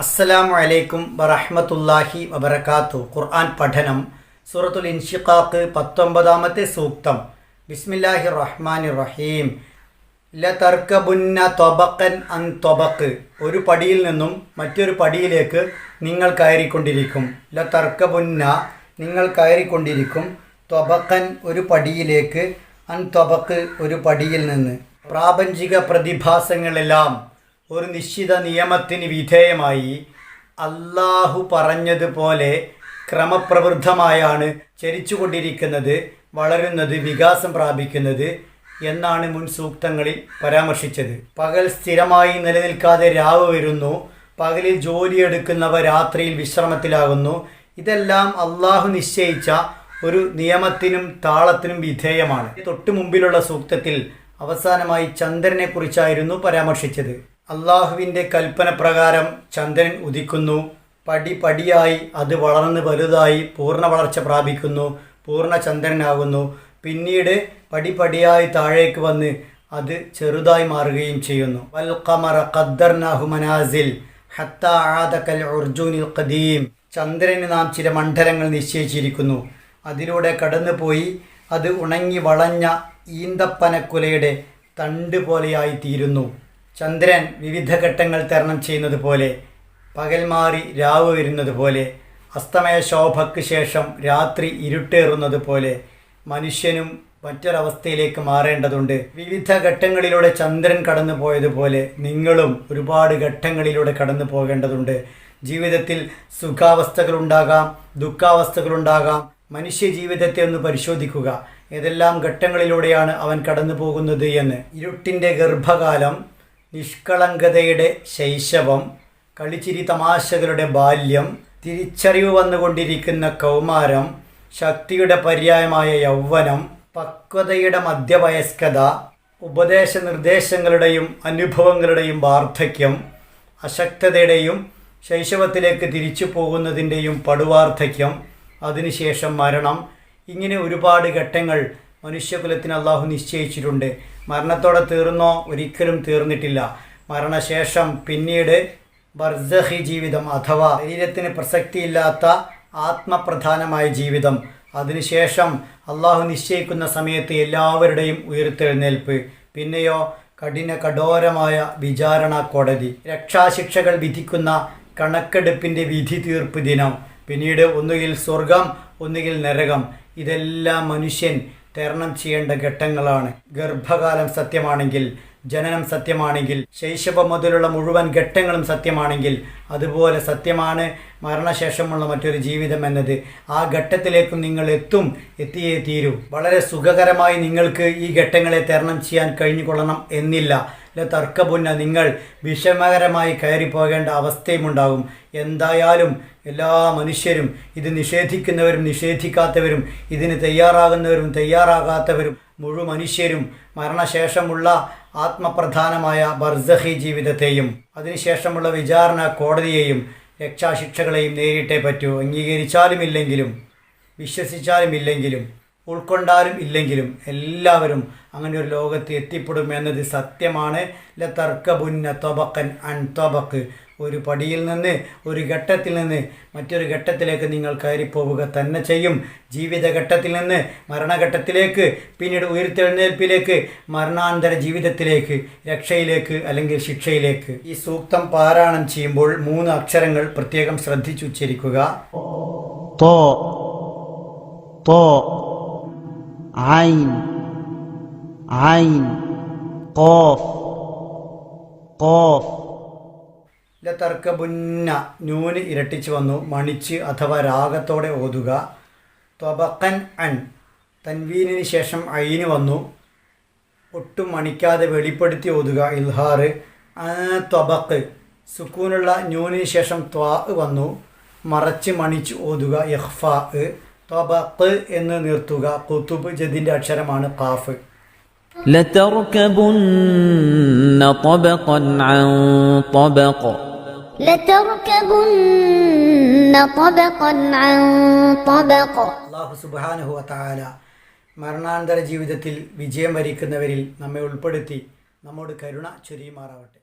അസ്സലാമു അലൈക്കും വറഹ്മത്തുള്ളാഹി വബർക്കാത്തു ഖുർആൻ പഠനം സൂറത്തുൽ ഇൻഷിഖാഖ് പത്തൊമ്പതാമത്തെ സൂക്തം. ബിസ്മില്ലാഹി റഹ്മാനി റഹീം ലതർക്കബുന്ന തൊബക്കൻ അൻ തൊബക്ക് ഒരു പടിയിൽ നിന്നും മറ്റൊരു പടിയിലേക്ക് നിങ്ങൾ കയറിക്കൊണ്ടിരിക്കും. ലതർക്കബുന്ന നിങ്ങൾ കയറിക്കൊണ്ടിരിക്കും. തൊബക്കൻ ഒരു പടിയിലേക്ക് അൻ തൊബക്ക് ഒരു പടിയിൽ നിന്ന്. പ്രാപഞ്ചിക പ്രതിഭാസങ്ങളെല്ലാം ഒരു നിശ്ചിത നിയമത്തിന് വിധേയമായി അല്ലാഹു പറഞ്ഞതുപോലെ ക്രമപ്രവൃദ്ധമായാണ് ചരിച്ചുകൊണ്ടിരിക്കുന്നത് വളരുന്നത് വികാസം പ്രാപിക്കുന്നത് എന്നാണ് മുൻ സൂക്തങ്ങളിൽ പരാമർശിച്ചത്. പകൽ സ്ഥിരമായി നിലനിൽക്കാതെ രാവ് വരുന്നു പകലിൽ ജോലിയെടുക്കുന്നവ രാത്രിയിൽ വിശ്രമത്തിലാകുന്നു. ഇതെല്ലാം അള്ളാഹു നിശ്ചയിച്ച ഒരു നിയമത്തിനും താളത്തിനും വിധേയമാണ്. തൊട്ടു മുമ്പിലുള്ള സൂക്തത്തിൽ അവസാനമായി ചന്ദ്രനെക്കുറിച്ചായിരുന്നു പരാമർശിച്ചത്. അള്ളാഹുവിന്റെ കൽപ്പന പ്രകാരം ചന്ദ്രൻ ഉദിക്കുന്നു. പടി പടിയായി അത് വളർന്ന് വലുതായി പൂർണ വളർച്ച പ്രാപിക്കുന്നു. പൂർണ ചന്ദ്രനാകുന്നു. പിന്നീട് പടി പടിയായി താഴേക്ക് വന്ന് അത് ചെറുതായി മാറുകയും ചെയ്യുന്നു. വൽ ഖമറ ഖദ്ദർനാഹു മനാസിൽ ഹത്ത ആദക്കൽ ഉർജൂനിൽ ഖദീം. ചന്ദ്രന് നാം ചില മണ്ഡലങ്ങൾ നിശ്ചയിച്ചിരിക്കുന്നു. അതിലൂടെ കടന്നുപോയി അത് ഉണങ്ങി വളഞ്ഞ ഈന്തപ്പനക്കുലയുടെ തണ്ട് പോലെയായി തീരുന്നു ചന്ദ്രൻ വിവിധ ഘട്ടങ്ങൾ തരണം ചെയ്യുന്നത് പോലെ പകൽ മാറി രാവ് വരുന്നത് പോലെ അസ്തമയ ശോഭയ്ക്ക് ശേഷം രാത്രി ഇരുട്ടേറുന്നത് പോലെ മനുഷ്യനും മറ്റൊരവസ്ഥയിലേക്ക് മാറേണ്ടതുണ്ട്. വിവിധ ഘട്ടങ്ങളിലൂടെ ചന്ദ്രൻ കടന്നു പോയതുപോലെ നിങ്ങളും ഒരുപാട് ഘട്ടങ്ങളിലൂടെ കടന്നു പോകേണ്ടതുണ്ട്. ജീവിതത്തിൽ സുഖാവസ്ഥകളുണ്ടാകാം ദുഃഖാവസ്ഥകളുണ്ടാകാം മനുഷ്യ ജീവിതത്തെ ഒന്ന് പരിശോധിക്കുക. ഏതെല്ലാം ഘട്ടങ്ങളിലൂടെയാണ് അവൻ കടന്നു പോകുന്നത് എന്ന്. ഇരുട്ടിന്റെ ഗർഭകാലം നിഷ്കളങ്കതയുടെ ശൈശവം കളിച്ചിരി തമാശകളുടെ ബാല്യം തിരിച്ചറിവ് വന്നുകൊണ്ടിരിക്കുന്ന കൗമാരം ശക്തിയുടെ പര്യായമായ യൗവനം പക്വതയുടെ മധ്യവയസ്കത ഉപദേശ നിർദ്ദേശങ്ങളുടെയും അനുഭവങ്ങളുടെയും വാർദ്ധക്യം അശക്തതയുടെയും ശൈശവത്തിലേക്ക് തിരിച്ചു പോകുന്നതിന്റെയും പടുവാർദ്ധക്യം അതിനുശേഷം മരണം ഇങ്ങനെ ഒരുപാട് ഘട്ടങ്ങൾ മനുഷ്യകുലത്തിന് അള്ളാഹു നിശ്ചയിച്ചിട്ടുണ്ട്. മരണത്തോടെ തീർന്നോ? ഒരിക്കലും തീർന്നിട്ടില്ല. മരണശേഷം പിന്നീട് ബർസഹി ജീവിതം അഥവാ ശരീരത്തിന് പ്രസക്തിയില്ലാത്ത ആത്മപ്രധാനമായ ജീവിതം. അതിനുശേഷം അള്ളാഹു നിശ്ചയിക്കുന്ന സമയത്ത് എല്ലാവരുടെയും ഉയർത്തെഴുന്നേൽപ്പ്. പിന്നെയോ കഠിന കഠോരമായ വിചാരണ കോടതി. രക്ഷാശിക്ഷകൾ വിധിക്കുന്ന കണക്കെടുപ്പിന്റെ വിധി തീർപ്പ് ദിനം. പിന്നീട് ഒന്നുകിൽ സ്വർഗം ഒന്നുകിൽ നരകം. ഇതെല്ലാം മനുഷ്യൻ തരണം ചെയ്യേണ്ട ഘട്ടങ്ങളാണ്. ഗർഭകാലം സത്യമാണെങ്കിൽ ജനനം സത്യമാണെങ്കിൽ ശൈശവം മുതലുള്ള മുഴുവൻ ഘട്ടങ്ങളും സത്യമാണെങ്കിൽ അതുപോലെ സത്യമാണ് മരണശേഷമുള്ള മറ്റൊരു ജീവിതം എന്നത്. ആ ഘട്ടത്തിലേക്കും നിങ്ങൾ എത്തും എത്തിയേ തീരൂ. വളരെ സുഖകരമായി നിങ്ങൾക്ക് ഈ ഘട്ടങ്ങളെ തരണം ചെയ്യാൻ കഴിഞ്ഞുകൊള്ളണം എന്നില്ല. അല്ല തർക്കപുന്ന നിങ്ങൾ വിഷമകരമായി കയറി പോകേണ്ട അവസ്ഥയും ഉണ്ടാകും എന്തായാലും എല്ലാ മനുഷ്യരും ഇത് നിഷേധിക്കുന്നവരും നിഷേധിക്കാത്തവരും ഇതിന് തയ്യാറാകുന്നവരും തയ്യാറാകാത്തവരും മുഴു മനുഷ്യരും മരണശേഷമുള്ള ആത്മപ്രധാനമായ ബർസഹി ജീവിതത്തെയും അതിനുശേഷമുള്ള വിചാരണ കോടതിയെയും രക്ഷാശിക്ഷകളെയും നേരിട്ടേ പറ്റൂ. അംഗീകരിച്ചാലും ഇല്ലെങ്കിലും വിശ്വസിച്ചാലും ഇല്ലെങ്കിലും ഉൾക്കൊണ്ടാലും ഇല്ലെങ്കിലും എല്ലാവരും അങ്ങനെ ഒരു ലോകത്ത് എത്തിപ്പെടും എന്നത് സത്യമാണ്. ല തർക്കബുന്ന തൊബക്കൻ അൻ തൊബക്ക് ഒരു പടിയിൽ നിന്ന് ഒരു ഘട്ടത്തിൽ നിന്ന് മറ്റൊരു ഘട്ടത്തിലേക്ക് നിങ്ങൾ കയറിപ്പോവുക തന്നെ ചെയ്യും ജീവിതഘട്ടത്തിൽ നിന്ന് മരണഘട്ടത്തിലേക്ക് പിന്നീട് ഉയർത്തെഴുന്നേൽപ്പിലേക്ക് മരണാന്തര ജീവിതത്തിലേക്ക് രക്ഷയിലേക്ക് അല്ലെങ്കിൽ ശിക്ഷയിലേക്ക് ഈ സൂക്തം പാരായണം ചെയ്യുമ്പോൾ മൂന്ന് അക്ഷരങ്ങൾ പ്രത്യേകം ശ്രദ്ധിച്ചുച്ചരിക്കുക طاء طاء عين عين قاف قاف ലതർക്കബുന്ന നൂന് ഇരട്ടിച്ച് വന്നു മണിച്ച് അഥവാ രാഗത്തോടെ ഓതുക ത്വബക്കൻ അൻ തൻവീനിന് ശേഷം ഐന് വന്നു ഒട്ടും മണിക്കാതെ വെളിപ്പെടുത്തി ഓതുക ഇൽഹാറ് ആ ത്വബക്ക് സുക്കൂനുള്ള നൂനിന് ശേഷം ത്വാ വന്നു മറച്ച് മണിച്ച് ഓതുക ഇഹ്ഫാ ത്വബക്ക് എന്ന് നിർത്തുക കുത്തുബ് ജദിൻ്റെ അക്ഷരമാണ് കാഫ് لتركبن طبقا عن طبق അള്ളാഹു സുബാനുഹു താല മരണാന്തര ജീവിതത്തിൽ വിജയം വരിക്കുന്നവരിൽ നമ്മെ ഉൾപ്പെടുത്തി. നമ്മോട് കരുണ ചൊരിയുമാറാവട്ടെ.